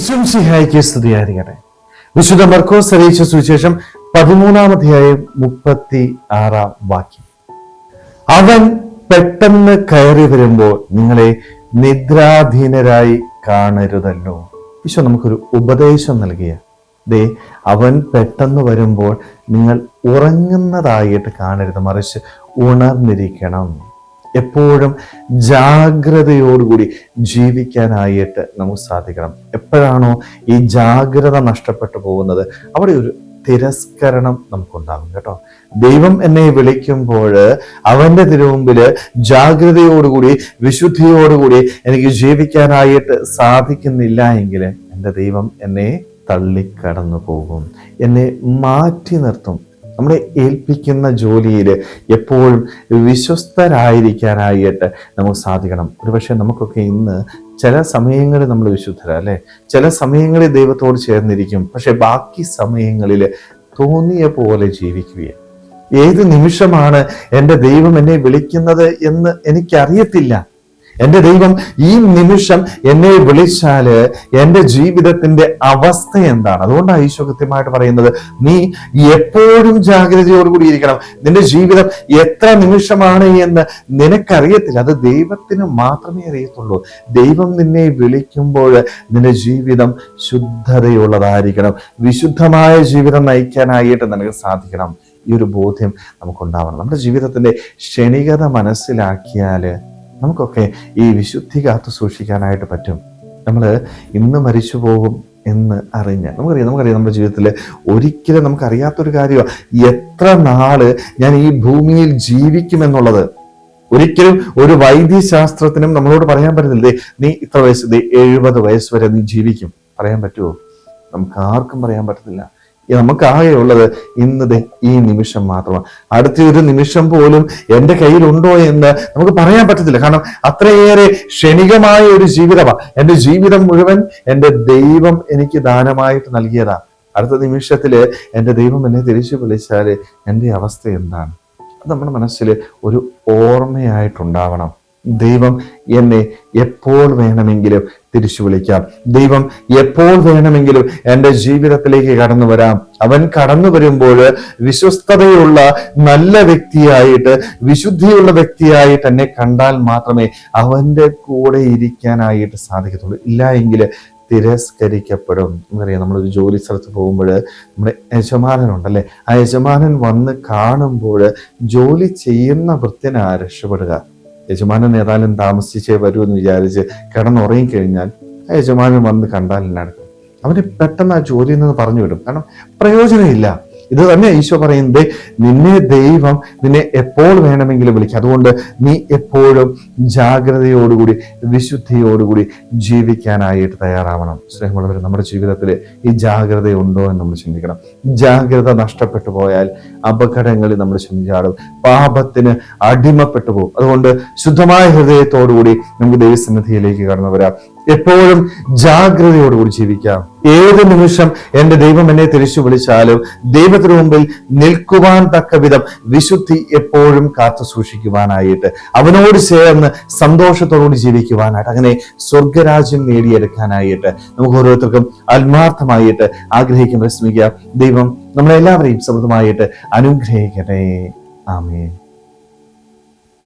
വിശംസിഹായിക്ക് സ്തുതിയായിരിക്കട്ടെ. വിശുദ്ധ മർക്കോസ് അറിയിച്ച സുവിശേഷം പതിമൂന്നാം അധ്യായം മുപ്പത്തി ആറാം വാക്യം. അവൻ പെട്ടെന്ന് കയറി വരുമ്പോൾ നിങ്ങളെ നിദ്രാധീനരായി കാണരുതല്ലോ. ഈശോ നമുക്കൊരു ഉപദേശം നൽകിയ. ദേ അവൻ പെട്ടെന്ന് വരുമ്പോൾ നിങ്ങൾ ഉറങ്ങുന്നതായിട്ട് കാണരുത്. മറിച്ച് ഉണർന്നിരിക്കണം. എപ്പോഴും ജാഗ്രതയോടുകൂടി ജീവിക്കാനായിട്ട് നമുക്ക് സാധിക്കണം. എപ്പോഴാണോ ഈ ജാഗ്രത നഷ്ടപ്പെട്ടു പോകുന്നത് അവിടെ ഒരു തിരസ്കരണം നമുക്കുണ്ടാകും കേട്ടോ. ദൈവം എന്നെ വിളിക്കുമ്പോൾ അവന്റെ തിരുമുമ്പിൽ ജാഗ്രതയോടുകൂടി വിശുദ്ധിയോടുകൂടി എനിക്ക് ജീവിക്കാനായിട്ട് സാധിക്കുന്നില്ല എങ്കിൽ എന്റെ ദൈവം എന്നെ തള്ളിക്കടന്നു പോകും എന്നെ മാറ്റി നിർത്തും. നമ്മളെ ഏൽപ്പിക്കുന്ന ജോലിയിൽ എപ്പോഴും വിശ്വസ്തരായിരിക്കാനായിട്ട് നമുക്ക് സാധിക്കണം. ഒരു പക്ഷേ നമുക്കൊക്കെ ഇന്ന് ചില സമയങ്ങളിൽ നമ്മൾ വിശുദ്ധര അല്ലേ? ചില സമയങ്ങളിൽ ദൈവത്തോട് ചേർന്നിരിക്കും. പക്ഷെ ബാക്കി സമയങ്ങളിൽ തോന്നിയ പോലെ ജീവിക്കുകയാണ്. ഏത് നിമിഷമാണ് എന്റെ ദൈവം എന്നെ വിളിക്കുന്നത് എന്ന് എനിക്കറിയത്തില്ല. എന്റെ ദൈവം ഈ നിമിഷം എന്നെ വിളിച്ചാൽ എന്റെ ജീവിതത്തിന്റെ അവസ്ഥ എന്താണ്? അതുകൊണ്ടാണ് ഈശോ കൃത്യമായിട്ട് പറയുന്നത് നീ എപ്പോഴും ജാഗ്രതയോടുകൂടി ഇരിക്കണം. നിന്റെ ജീവിതം എത്ര നിമിഷമാണ് എന്ന് നിനക്കറിയത്തില്ല. അത് ദൈവത്തിന് മാത്രമേ അറിയത്തുള്ളൂ. ദൈവം നിന്നെ വിളിക്കുമ്പോൾ നിന്റെ ജീവിതം ശുദ്ധതയുള്ളതായിരിക്കണം. വിശുദ്ധമായ ജീവിതം നയിക്കാനായിട്ട് നിനക്ക് സാധിക്കണം. ഈ ഒരു ബോധ്യം നമുക്കുണ്ടാവണം. നമ്മുടെ ജീവിതത്തിന്റെ ക്ഷണികത മനസ്സിലാക്കിയാൽ നമുക്കൊക്കെ ഈ വിശുദ്ധി കാത്തു സൂക്ഷിക്കാനായിട്ട് പറ്റും. നമ്മൾ ഇന്ന് മരിച്ചു പോകും എന്ന് അറിഞ്ഞ് നമുക്കറിയാം നമുക്കറിയാം നമ്മുടെ ജീവിതത്തിൽ ഒരിക്കലും നമുക്കറിയാത്തൊരു കാര്യമാണ് എത്ര നാൾ ഞാൻ ഈ ഭൂമിയിൽ ജീവിക്കുമെന്നുള്ളത്. ഒരിക്കലും ഒരു വൈദ്യശാസ്ത്രത്തിനും നമ്മളോട് പറയാൻ പറ്റുന്നില്ല നീ ഇത്ര വയസ്സ് എഴുപത് വയസ്സ് വരെ നീ ജീവിക്കും. പറയാൻ പറ്റുമോ നമുക്ക് ആർക്കും പറയാൻ പറ്റത്തില്ല. ഈ നമുക്ക് ഉള്ളത് ഇന്ന് ഈ നിമിഷം മാത്രമാണ്. അടുത്ത ഒരു നിമിഷം പോലും എന്റെ കയ്യിലുണ്ടോ എന്ന് നമുക്ക് പറയാൻ പറ്റത്തില്ല. കാരണം അത്രയേറെ ക്ഷണികമായ ഒരു ജീവിതമാണ്. എന്റെ ജീവിതം മുഴുവൻ എന്റെ ദൈവം എനിക്ക് ദാനമായിട്ട് നൽകിയതാണ്. അടുത്ത നിമിഷത്തിൽ എന്റെ ദൈവം എന്നെ തിരിച്ചു വിളിച്ചാൽ എന്റെ അവസ്ഥ എന്താണ്? അത് നമ്മുടെ മനസ്സിൽ ഒരു ഓർമ്മയായിട്ടുണ്ടാവണം. ദൈവം എന്നെ എപ്പോൾ വേണമെങ്കിലും തിരിച്ചു വിളിക്കാം. ദൈവം എപ്പോൾ വേണമെങ്കിലും എന്റെ ജീവിതത്തിലേക്ക് കടന്നു വരാം. അവൻ കടന്നു വരുമ്പോൾ വിശ്വസ്തതയുള്ള നല്ല വ്യക്തിയായിട്ട് വിശുദ്ധിയുള്ള വ്യക്തിയായിട്ട് എന്നെ കണ്ടാൽ മാത്രമേ അവന്റെ കൂടെ ഇരിക്കാനായിട്ട് സാധിക്കത്തുള്ളൂ. ഇല്ല എങ്കിൽ തിരസ്കരിക്കപ്പെടും. എന്നറിയാം നമ്മളൊരു ജോലി സ്ഥലത്ത് പോകുമ്പോൾ നമ്മുടെ യജമാനനുണ്ടല്ലേ? ആ യജമാനൻ വന്ന് കാണുമ്പോൾ ജോലി ചെയ്യുന്ന വൃത്തിനാ രക്ഷപ്പെടുക. യജമാനൻ ഏതായാലും താമസിച്ചേ വരൂ എന്ന് വിചാരിച്ച് കിടന്നുറങ്ങിക്കഴിഞ്ഞാൽ ആ യജമാനൻ വന്ന് കണ്ടാൽ നടക്കും അവന് പെട്ടെന്ന് ആ ജോലിയിൽ നിന്ന് പറഞ്ഞു വിടും കാരണം പ്രയോജനമില്ല. ഇത് തന്നെ ഈശോ പറയുന്നത് നിന്നെ ദൈവം നിന്നെ എപ്പോൾ വേണമെങ്കിലും വിളിക്കും. അതുകൊണ്ട് നീ എപ്പോഴും ജാഗ്രതയോടുകൂടി വിശുദ്ധിയോടുകൂടി ജീവിക്കാനായിട്ട് തയ്യാറാവണം. സ്നേഹമുള്ളവർ നമ്മുടെ ജീവിതത്തിൽ ഈ ജാഗ്രത ഉണ്ടോ എന്ന് നമ്മൾ ചിന്തിക്കണം. ജാഗ്രത നഷ്ടപ്പെട്ടു പോയാൽ അപകടങ്ങളിൽ നമ്മൾ ചിന്തിച്ചാടും പാപത്തിന് അടിമപ്പെട്ടു പോകും. അതുകൊണ്ട് ശുദ്ധമായ ഹൃദയത്തോടുകൂടി നമുക്ക് ദൈവസന്നിധിയിലേക്ക് കടന്നു വരാം. എപ്പോഴും ജാഗ്രതയോടുകൂടി ജീവിക്കാം. ഏത് നിമിഷം എന്റെ ദൈവം എന്നെ തിരിച്ചു വിളിച്ചാലും ദൈവത്തിന് മുമ്പിൽ നിൽക്കുവാൻ തക്ക വിധം വിശുദ്ധി എപ്പോഴും കാത്തു സൂക്ഷിക്കുവാനായിട്ട് അവനോട് ചേർന്ന് സന്തോഷത്തോടുകൂടി ജീവിക്കുവാനായിട്ട് അങ്ങനെ സ്വർഗരാജ്യം നേടിയെടുക്കാനായിട്ട് നമുക്ക് ഓരോരുത്തർക്കും ആത്മാർത്ഥമായിട്ട് ആഗ്രഹിക്കാൻ ശ്രമിക്കാം ദൈവം നമ്മളെല്ലാവരെയും സമൃദ്ധമായിട്ട് അനുഗ്രഹിക്കട്ടെ. ആമേ